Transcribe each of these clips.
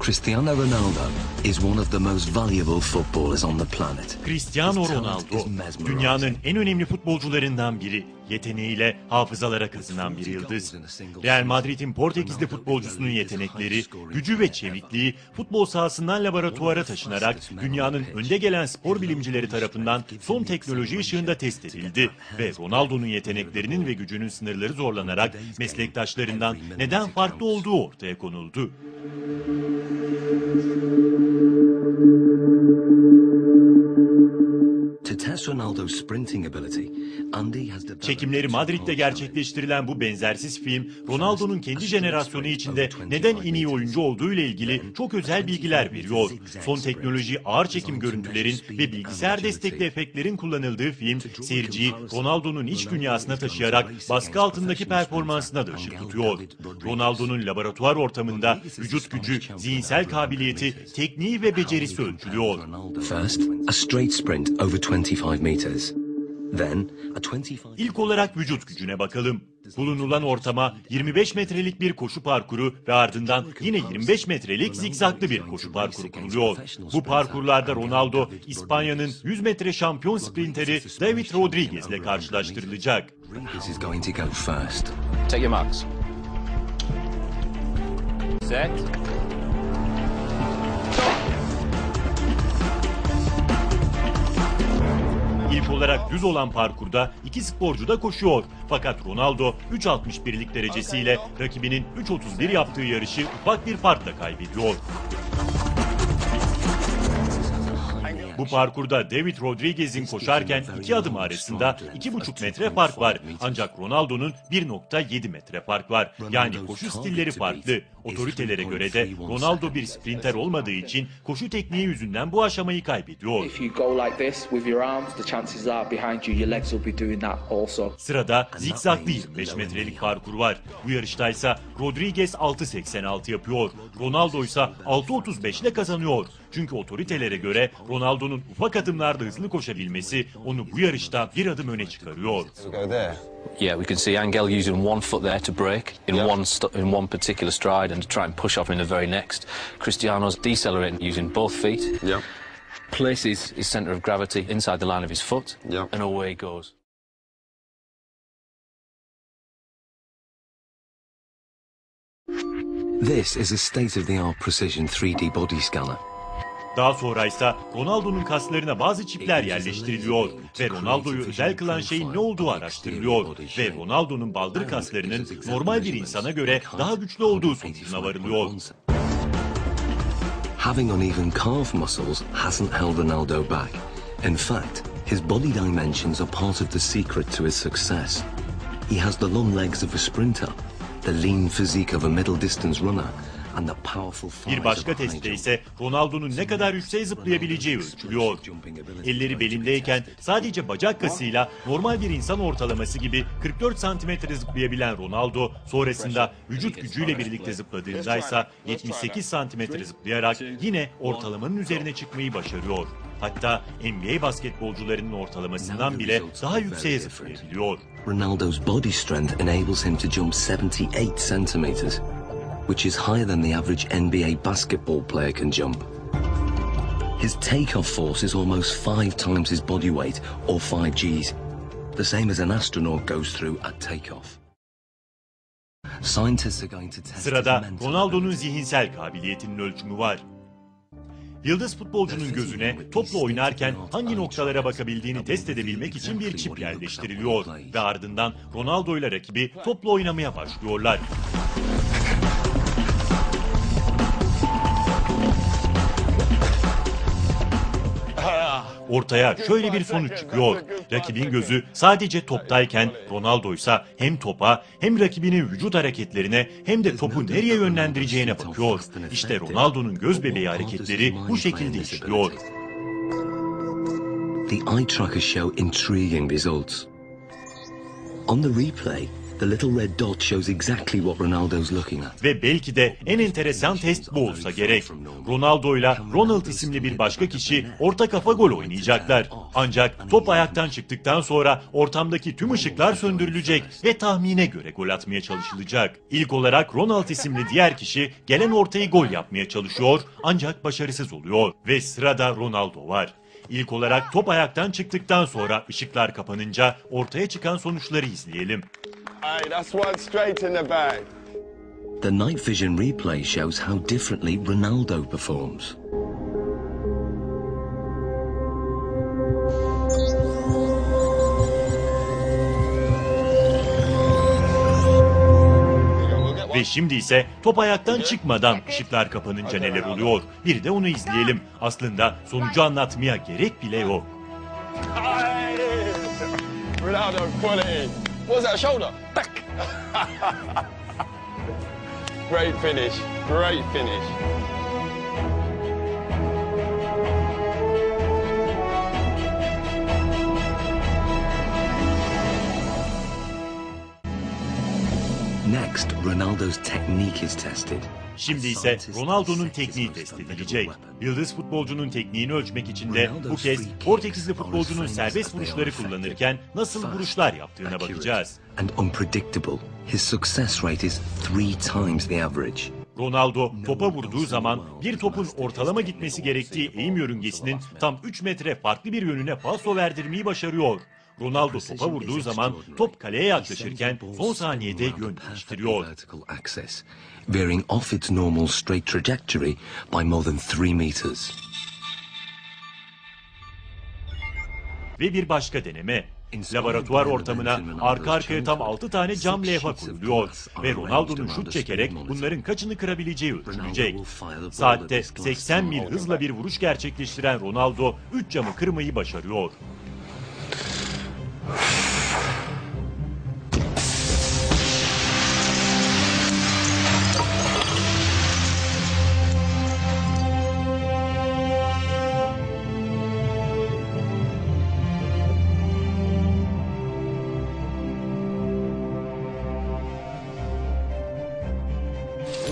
Cristiano Ronaldo is one of the most valuable footballers on the planet. Cristiano Ronaldo dünyanın en önemli futbolcularından biri. Yeteneğiyle hafızalara kazınan bir yıldız. Real Madrid'in Portekizli futbolcusunun yetenekleri, gücü ve çevikliği futbol sahasından laboratuvara taşınarak dünyanın önde gelen spor bilimcileri tarafından son teknoloji ışığında test edildi ve Ronaldo'nun yeteneklerinin ve gücünün sınırları zorlanarak meslektaşlarından neden farklı olduğu ortaya konuldu. Ronaldo's sprinting ability, Andy has developed Çekimleri Madrid'de gerçekleştirilen bu benzersiz film, Ronaldo'nun kendi jenerasyonu içinde neden en iyi oyuncu olduğu ile ilgili çok özel bilgiler veriyor. Son teknoloji ağır çekim görüntülerin ve bilgisayar destekli efektlerin kullanıldığı film, seyirciyi Ronaldo'nun iç dünyasına taşıyarak baskı altındaki performansına da ışık tutuyor. Ronaldo'nun laboratuvar ortamında vücut gücü, zihinsel kabiliyeti, tekniği ve becerisi ölçülüyor. First, a straight sprint over 25 meters. Then, a 25 İlk olarak vücut gücüne bakalım. Bulunulan ortama 25 metrelik bir koşu parkuru ve ardından yine 25 metrelik zigzaglı bir koşu parkuru kuruluyor. Bu parkurlarda Ronaldo, İspanya'nın 100 metre şampiyon sprinteri David Rodriguez ile karşılaştırılacak. Rodriguez is going to go first. Take your marks. Set. İlk olarak düz olan parkurda iki sporcu da koşuyor. Fakat Ronaldo 3.61'lik derecesiyle rakibinin 3.31 yaptığı yarışı ufak bir farkla kaybediyor. Bu parkurda David Rodriguez'in koşarken iki adım arasında 2,5 metre fark var. Ancak Ronaldo'nun 1,7 metre fark var. Yani koşu stilleri farklı. Otoritelere göre de Ronaldo bir sprinter olmadığı için koşu tekniği yüzünden bu aşamayı kaybediyor. Sırada zikzaklı 25 metrelik parkur var. Bu yarıştaysa Rodriguez 6.86 yapıyor. Ronaldo ise 6.35 ile kazanıyor. Çünkü otoritelere göre Ronaldo'nun ufak adımlarda hızlı koşabilmesi onu bu yarışta bir adım öne çıkarıyor. Yeah, we can see Angel using one foot there to break in Yeah. one st- in one particular stride and to try and push off in the very next. Cristiano's decelerating using both feet. Yeah. Places his centre of gravity inside the line of his foot, Yeah. and away he goes. This is a state-of-the-art precision 3D body scanner. Daha sonra ise Ronaldo'nun kaslarına bazı çipler yerleştiriliyor ve Ronaldo'yu özel kılan şeyin ne olduğu araştırılıyor ve Ronaldo'nun baldır kaslarının normal bir insana göre daha güçlü olduğu sonucuna varılıyor. Having uneven calf muscles hasn't held Ronaldo back. In fact, his body dimensions are part of the secret to his success. He has the long legs of a sprinter, the lean physique of a middle distance runner, Bir başka testte ise Ronaldo'nun ne kadar yükseğe zıplayabileceği ölçülüyor. Elleri belindeyken sadece bacak kasıyla normal bir insan ortalaması gibi 44 santimetre zıplayabilen Ronaldo sonrasında vücut gücüyle birlikte zıpladığında ise 78 santimetre zıplayarak yine ortalamanın üzerine çıkmayı başarıyor. Hatta NBA basketbolcularının ortalamasından bile daha yükseğe zıplayabiliyor. Ronaldo's body strength enables him to jump 78 centimeters, which is higher than the average NBA basketball player can jump. His takeoff force is almost five times his body weight, or 5 Gs, the same as an astronaut goes through at takeoff. Scientists are going to test Sırada Ronaldo'nun zihinsel kabiliyetinin ölçümü var. Yıldız futbolcunun gözüne topla oynarken hangi noktalara bakabildiğini test edebilmek için bir çip yerleştiriliyor ve ardından Ronaldo ile rakibi topla oynamaya başlıyorlar. Ortaya şöyle bir sonuç çıkıyor. Rakibin gözü sadece toptayken Ronaldo ise hem topa hem rakibinin vücut hareketlerine hem de topu nereye yönlendireceğine bakıyor. İşte Ronaldo'nun göz bebeği hareketleri bu şekilde işliyor. The eye trackers show intriguing results. On the replay, The little red dot shows exactly what Ronaldo's looking at. Ve belki de en enteresan test bu olsa gerek. Ronaldo ile Ronald isimli bir başka kişi orta kafa gol oynayacaklar. Ancak top ayaktan çıktıktan sonra ortamdaki tüm ışıklar söndürülecek ve tahmine göre gol atmaya çalışılacak. İlk olarak Ronald isimli diğer kişi gelen ortayı gol yapmaya çalışıyor ancak başarısız oluyor. Ve sırada Ronaldo var. İlk olarak top ayaktan çıktıktan sonra ışıklar kapanınca ortaya çıkan sonuçları izleyelim. Hey, that's one straight in the bag. The night vision replay shows how differently Ronaldo performs. Ve şimdi ise top ayaktan çıkmadan ışıklar kapanınca neler oluyor? Bir de onu izleyelim. Aslında sonucu anlatmaya gerek bile yok. Ronaldo quality. That shoulder? Great finish. Great finish. Şimdi ise Ronaldo'nun tekniği test edilecek. Yıldız futbolcunun tekniğini ölçmek için de bu kez Portekizli futbolcunun serbest vuruşları kullanırken nasıl vuruşlar yaptığına bakacağız. And unpredictable. His success rate is three times the average. Ronaldo topa vurduğu zaman bir topun ortalama gitmesi gerektiği eğim yörüngesinin tam 3 metre farklı bir yönüne paso verdirmeyi başarıyor. Ronaldo topa vurduğu zaman top kaleye yaklaşırken son saniyede yön değiştiriyor. Veering off its normal straight trajectory by more than three meters. Ve bir başka deneme. Laboratuvar ortamına arka arkaya tam 6 tane cam levha koyuluyor ve Ronaldo'nun şut çekerek bunların kaçını kırabileceği ölçülecek. Saatte 80 mil hızla bir vuruş gerçekleştiren Ronaldo 3 camı kırmayı başarıyor.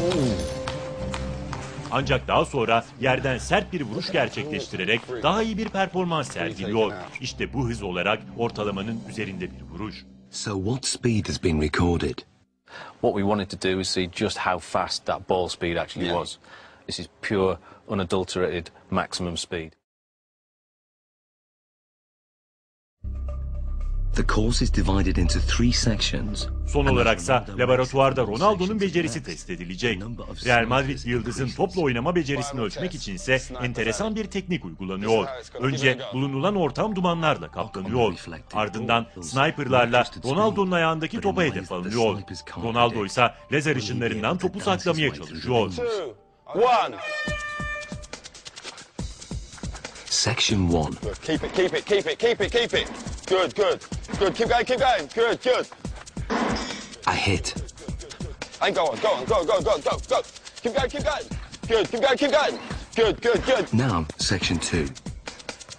Oh. Ancak daha sonra yerden sert bir vuruş gerçekleştirerek daha iyi bir performans sergiliyor. İşte bu hız olarak ortalamanın üzerinde bir vuruş. So what speed has been recorded? What we wanted to do was see just how fast that ball speed actually was. This is pure, unadulterated maximum speed. The course is divided into three sections. Son olaraksa laboratuvarda Ronaldo'nun becerisi test edilecek. Real Madrid yıldızın topla oynama becerisini ölçmek içinse enteresan bir teknik uygulanıyor. Önce bulunulan ortam dumanlarla kaplanıyor. Ardından sniperlarla Ronaldo'nun ayağındaki topa hedef alınıyor. Ronaldo ise lazer ışınlarından topu saklamaya çalışıyor. One. Section 1. Good. Keep it, keep it, keep it, keep it, keep it. Good, good. Good. Keep going, keep going. Good, good. A hit. And go on, go on, go, go, go, go, go. Keep going, keep going. Good, keep going, keep going. Good, good, good. Now, section 2.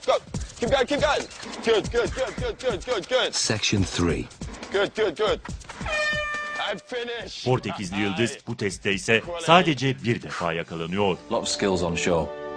Go. Keep going, keep going. Good, good, good, good, good, good, good. Section 3. Good, good, good. Portekizli yıldız bu testte ise sadece bir defa yakalanıyor. Lot of skills on show.